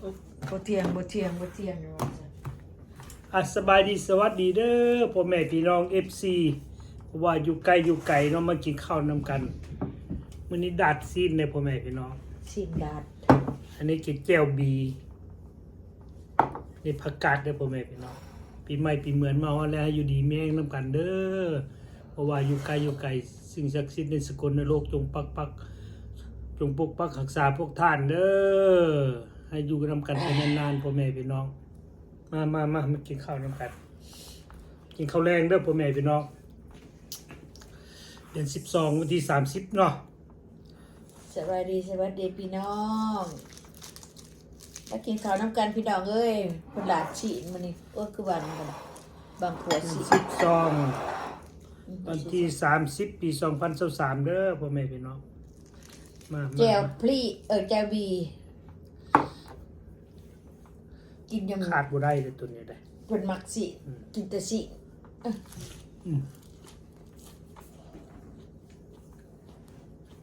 บ่เที่ยงบ่เที่ยงบ่เที่ยงเนาะอะสบายดีสวัสดีเด้อพ่อแม่พี่น้อง FC เพราะว่าอยู่ไกลอยู่ไกลเนาะมากินข้าวนำกันมื้อนี้ดาดซีนเลยพ่อแม่พี่น้อง สินดาดอันนี้กินแก้วบีนี่ผักกาดเด้อพ่อแม่พี่น้องปีใหม่ปีเหมือนมาฮอดแล้วให้อยู่ดีแม่งนำกันเด้อเพราะว่าอยู่ไกลอยู่ไกลสิ่งศักดิ์สิทธิ์ในสกลนรกจงปักปักจงปกปักรักษาพวกท่านเด้อ ให้อยู่นำกันไปนานๆพ่อแม่พี่น้อง มามามามากินข้าวนำกันกินข้าวแรงเด้อพ่อแม่พี่น้องเดือนสิบสองวันที่สามสิบเนาะสวัสดีสวัสดีพี่น้องมากินข้าวน้ำกันพี่น้องเอ้ยเพิ่นหลาดฉีนมื้อนี้โอ้คือวันมันบางขวดสิสิบสองวันที่สามสิบปีสองพันสามเด้อพ่อแม่พี่น้องมามาแจ่วมาพลีเออแจ่วบี กินยำขาดบ่ได้เลยตัวนี้ได้เพิ่นมักสิอืมกินแต่สิอืม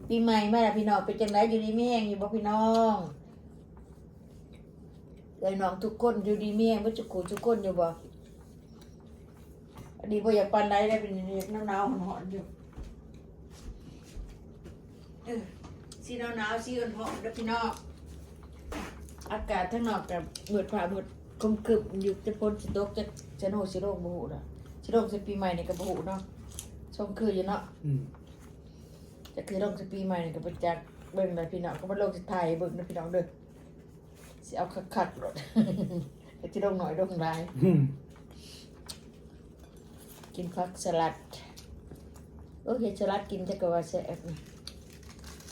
ปีใหม่มาแล้วพี่น้องเป็นจังไดอยู่ดีมีแห้งอยู่บ่พี่น้องเอ้ยน้องทุกคนอยู่ดีมีแห้งบ่จุกกูทุกคนอยู่บ่อันนี้บ่อยากปานใดได้เป็นหนาวๆร้อนๆอยู่เออสีหนาวๆสีอ่อนๆเด้อพี่น้อง อากาศข้งนอกกับมืดฟ้ามืดครึมครึมอยู่จะพ้นสิตกจะจะโนสิโลกบ่ฮู้ล่ะสิโลกสิปีใหม่นี่ก็บ่ฮู้เนาะชมคืออยู่เนาะอืมจะคือลงสปีใหม่นี่ก็ไปจากเบิ่งเลยพี่น้องก็มาลงสิไทยเบิ่งนะพี่น้องเด้อสิเอาคักๆรถก็สิลงหน่อยลงหลายอืมกินผักสลัดโอเคสลัดกินจะก็ว่าแซ่บนะ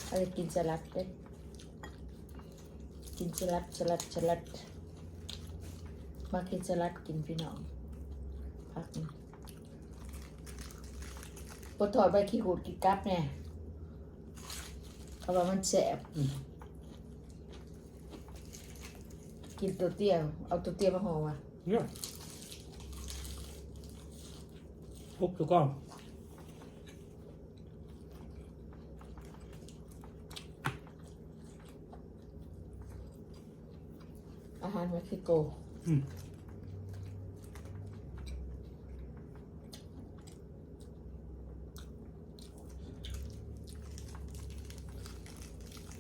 ไปกินสลัดเด้ กินสลัดสลัดสลัดมากินสลัดกินพี่น้องผักนี่ปถอดใบขี้หูดกินกับแน่เพราะว่ามันแซ่บกินตัวเตี้ยเอาตัวเตี้ยมาห่อมาเนี่ยปุ๊บตัวก้อง หารเม็กซิโกอืม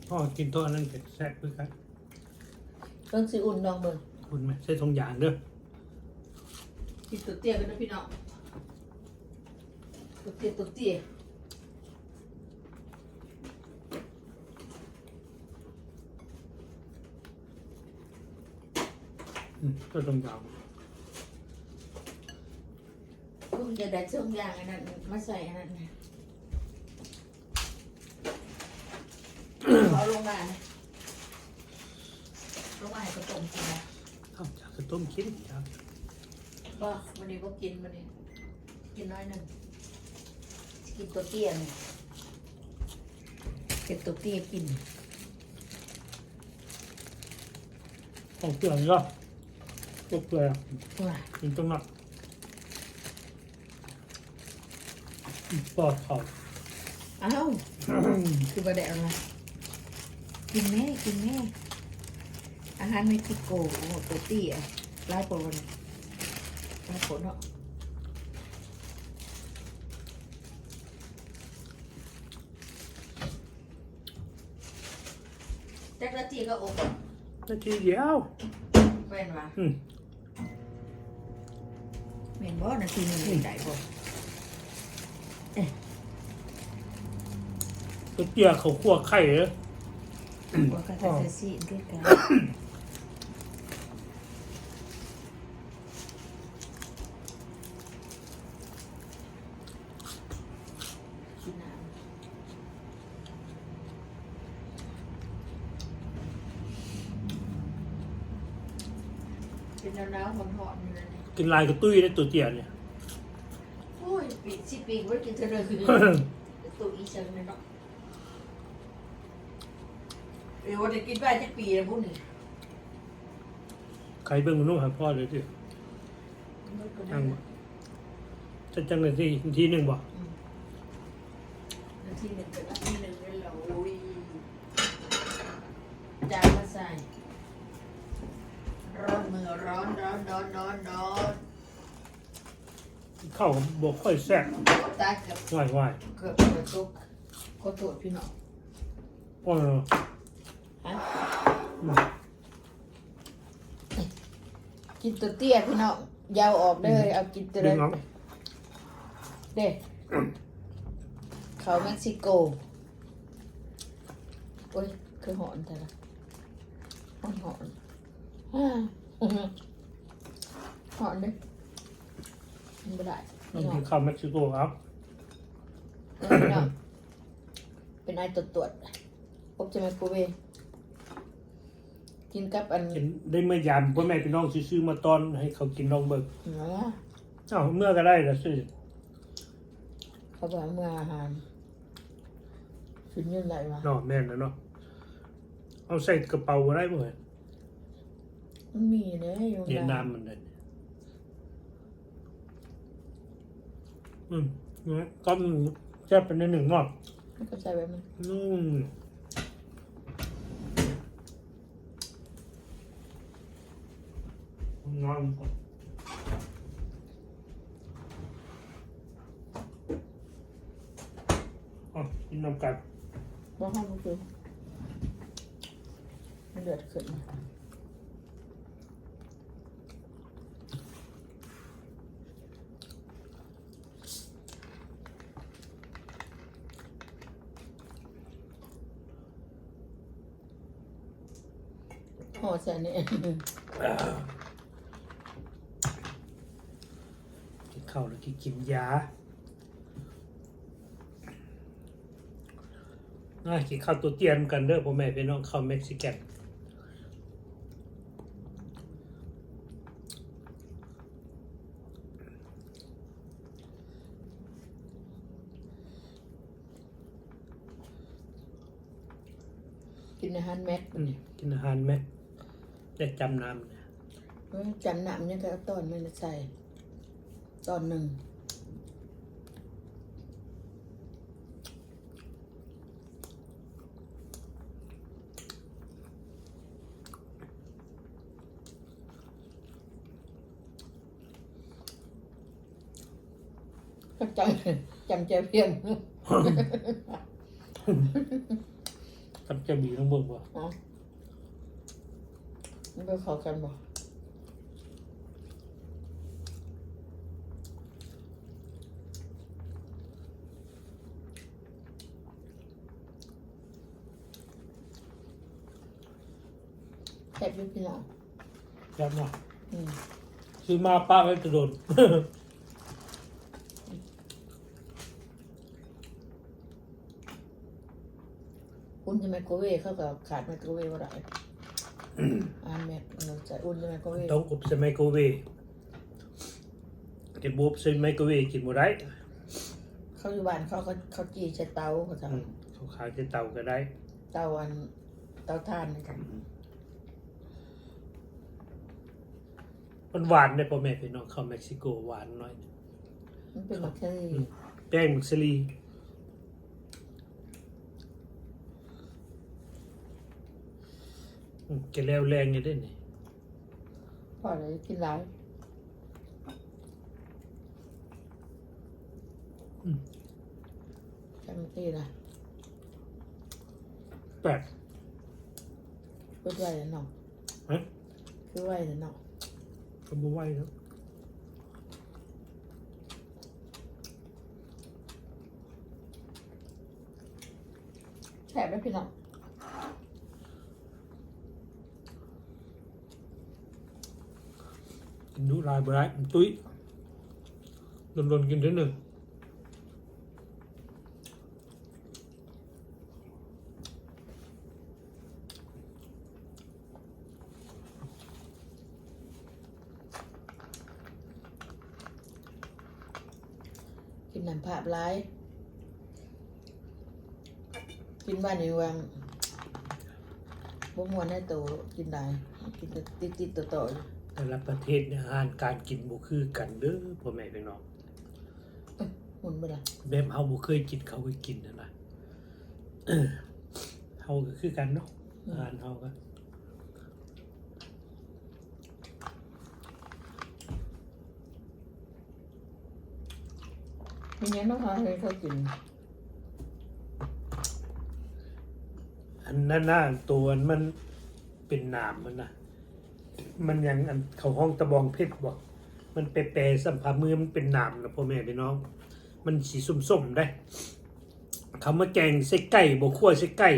พ่อกินตัวนั้นเผ็ดแซ่บคือกันเพิ่งสิอุ่นน้องเบิ่งคุณไหมใส่ทงยางเด้อกินตัวเตี้ยกันนะพี่น้องตัวเตี้ยตัวเตี้ย อืมใส่ทงยางก็มันจะได้ช่วงอย่างอันนั้นมาใส่อันนั้นนะเอาลงมานะลงมาให้กระต้มกินนะเอาจากกระต้มกินครับบ่วันนี้ก็กินวันนี้ กินน้อยหนึ่งกินตัวเตี้ยเนี่ยเก็บตัวเตี้ยกิน ของเปลือกก็พว กเปลือกว้ากินตรงนั้นปอดเขาอ้าวคือประเดี๋ยวมากินแม่กินแม่อาหารเม็กซิโกโอ้โหตัวเตี้ยไล่ปนไล่ปนเนาะจักรจีก็อบนาทีเดียวเป็นวะอืมเมน บ่นาทีนึงเป็นไก่บ่ตัวเตี้ยเขาคั่วไข่เหรอว่าก็จะจะซีด้วยกันเป็นหนาวๆหอนๆอยู่เลย กินลายกระตุ้ยได้ตัวเตี้ยเนี่ย โอ้ยปีสิปีไว้กินเธอเลยคือตัวอีเชิงเลยเนาะเออวันนี้กินไปจะปีแล้วพวกนี้ใครเบิ่งมันนุ่มหาพ่อเลยสิจังบ่จะจังเลยที่ทีหนึ่งบ่ นาทีหนึ่งเป็นนาทีหนึ่งเลยเหราอุ้ยจานมาใส่ อ ร้อนร้อนร้อนร้อนร้อนเข้าวบ่ค่อยแซ่บตายเกือบว่ายว่ายเกือบกระตุกขอโทษพี่น้องเออฮะอืมกินตัวเตี้ยพี่น้องยาวออกเลย เอากินตัวดึเล็งกเอาเด็กเขาเม็กซิโกโอ้ยคือหอนแต่ละหอนหอนอ่าอื้อ หือหอนเลยมันไม่ได้ต้องพี่น้อกิงนข้าวเม็กซิโกครับพี่น้องเป็นไอตรวจตรวจอบจะไมโครเวฟกินกับอันกินได้เมื่อยามพ่อแม่พี่น้องซื้อๆมาตอนให้เขากินลองเบิกเนาะเอ้าเมื่อก็ได้ละสิเขาบอกเมื่ออาหารฟินยืนไหลวะเนาะแม่นแล้วเนาะเอาใส่กระเป๋าบ่ได้บ่เห็น มันมีเนี่ยอยู่เวียดนะนามมันนั่นอืมนะก็แซ่บเป็นนิดหนึ่งเนาะมันก็ใส่แบบมันนุ่มงอนอ๋อกินน้ำกัดว่าห้องมันคือมันเดือดขึ้น ห่อใส่นี่กินข้าวแล้วกินกินยาอะกินข้าวตัวเตียนกันเด้อพ่อแม่พี่น้องข้าวเม็กซิกันกินอาหารแม็กอืมกินอาหารแม็ก ได้จำน้ำเนี่ยเอ้ยจำหนำเนี่ยก็เอาตอนมันใส่ตอนหนึ่งก็จำจำเจ้าเพียงจำจะบีต้องเบิ่งว่าอ๋อ มันก็เข้ากันบ่แซ่บอยุพี่น้องจำเนาะอืมซื้อมาป้าไว้กระโดดอุ่นจะไมโครเวฟเข้ากับขาดไมโครเวฟก็ได้ ต้องอบใส่ไมโครเวฟกินบุบใส่ไมโครเวฟกินบ่ได้เขาอยู่บ้านเขาเขาเขาจีใช้เตาเขาอืมทำเขาขายที่เตาก็ได้ เตาอันเตาถ่านนะครับมันหวานได้พ่อแม่พี่น้องข้าวเม็กซิโกหวานหน่อยมันเป็นมัคคุเทอืมแป้งมักซลี อืมแกแล้วแรงอยู่เด้นี่พอเลยกินหลายอืมจำตีนะแปลกพูดไว้แล้วเนาะฮะคือไว้แล้วเนาะก็บ่ไหวครับแซ่บไหมพี่น้อง กิน ดุลายบ่ได้มันตุ้ยโดนๆกินเท่านึงกินน้ำผักหลายกินบ้านในวังบ่มวนให้โตกินได้ กินติดติดๆต่อต่อๆ แต่ละประเทศเนี่ยอาหารการกินบุคือกันเด้อพ่อแม่พี่น้องหุ่นไปละแบบเฮาบุเคยกินเขาเคกินนะนะเฮาก็คือกันเนาะอาหารเฮาก็มีเนี้ยน้องอาให้เขากิน อันนั้นตัวมันเป็นนามมันนะ มันยังอันเขาห้องตะบองเพชรบอก มันเปรย์ๆสัมผัสมือมันเป็นหนามนะพ่อแม่พี่น้อง มันสีส้มๆได้คำว่าแกงใส่ไก่บคั่วใส่ไก่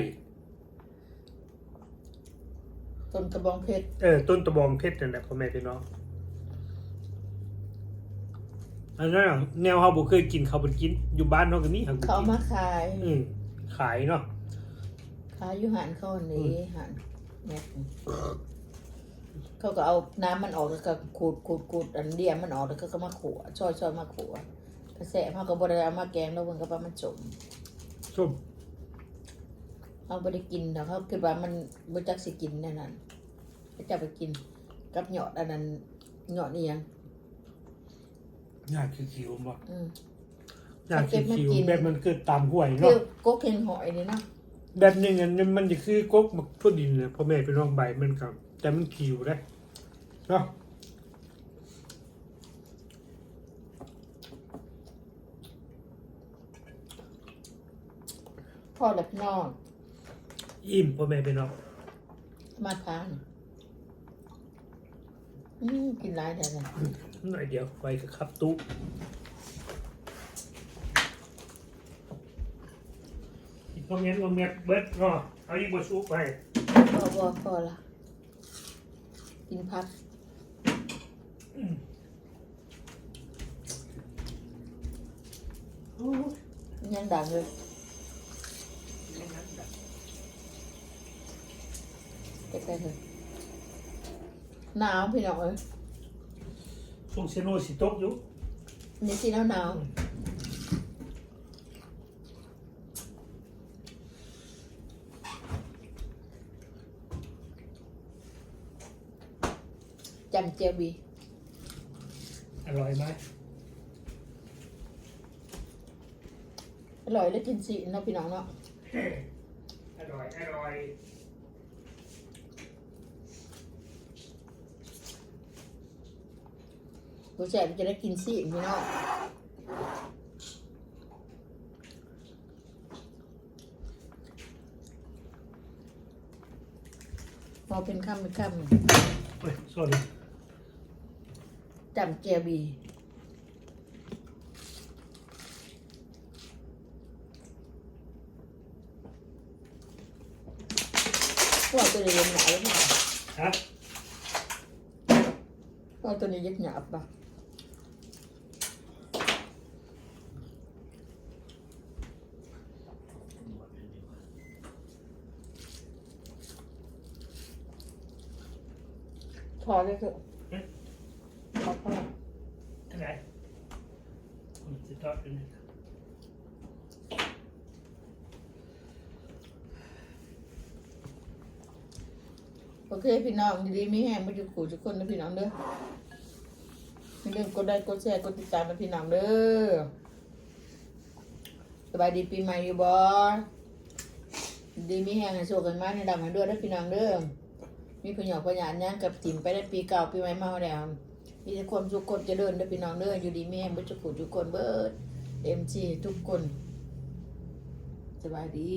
ต้นกระบองเพชรเออต้นตะบองเพชรนั่นแหละพ่อแม่พี่น้องอันนั้นน่ะแนวเขาบ่เคยกินเขาบ่กิน อยู่บ้านเขาก็มีเขาบ่เขาเอากินมาขาย อืมขายเนาะขายอยู่หันเขาอันนี้หันเนี่ย เขาก็เอาน้ำมันออกแล้วก็ขูดขูดขูดอันเดียมมันออกแล้วก็ก็มาขัวช่อยช่อยมาขัวกระแสเขาก็บริเอามาแกงแล้วมันก็ปามันจมส้มเขาไม่ได้กินแต่เขาคิดว่ามันบ่จักสิกินแน่นั่นเขาจะไปกินกับหยอดอันนั้นหยอดนี่ยังยากคิวๆบ่อืมยากเก็บมาคิวกินๆแบบมันเกิดตามห้วยคืเนาะอก๊กเห็นหอยนี่เนาะ แบบหนึงอันนี้มันจะคือกกมักทั่วดินนะพ่อแม่พี่น้องใบมันกับ แต่มันคิวได้เนาะพ่อและพี่น้องอิ่มพ่อแม่พี่น้องมาทานอืมกินหลายแต่ละหน่อยเดียวไว้กับขับตู้อีกคอมเมนต์คอมเมนต์เบิร์ดเนาะเอาอีกบทสู้ไปพอพอพอละ กินพักยังดังเลยเก็บไปเถอะหนาวพี่น้องเอ้ยช่วงเซโนสิตกอยู่นี่สิหนาวหนาว จำเจียวบีอร่อยไหมอร่อยแล้วกินสิเนาะพี่น้องเนาะอร่อย อร่อย ผู้แสบจะได้กินสิพี่น้องพอเป็นคำเป็นคเฮ้ยสวัสดีำ จำเจียวบีพวกตัวนี้ยังหนาแล้วพี่ฮะพวกตัวนี้ยักหยาบปะพอเลยเถอะพอพอ อะไรผม จะทอดเป็นไงโอเคพี่น้องดีๆมีแห้งมาอยู่ขู่ทุกคนนะพี่น้องเด้ออย่าลืมกดไลค์กดแชร์กดติดตามนะพี่น้องเด้อสบายดีปีใหม่อยู่บ่ดีมีแห้งให้โชคกันมาในดำให้ด้วยนะพี่น้องเด้อมีพยองพยานย่างกับถิ่มไปได้ปีเก่าปีใหม่มาแล้วมีแต่ความสุขความเจริญเด้พี่น้องเด้ออยู่ดีมีแห้งบ่จะขู่ทุกคนเบิด เอ็มจีทุกคนสบายดี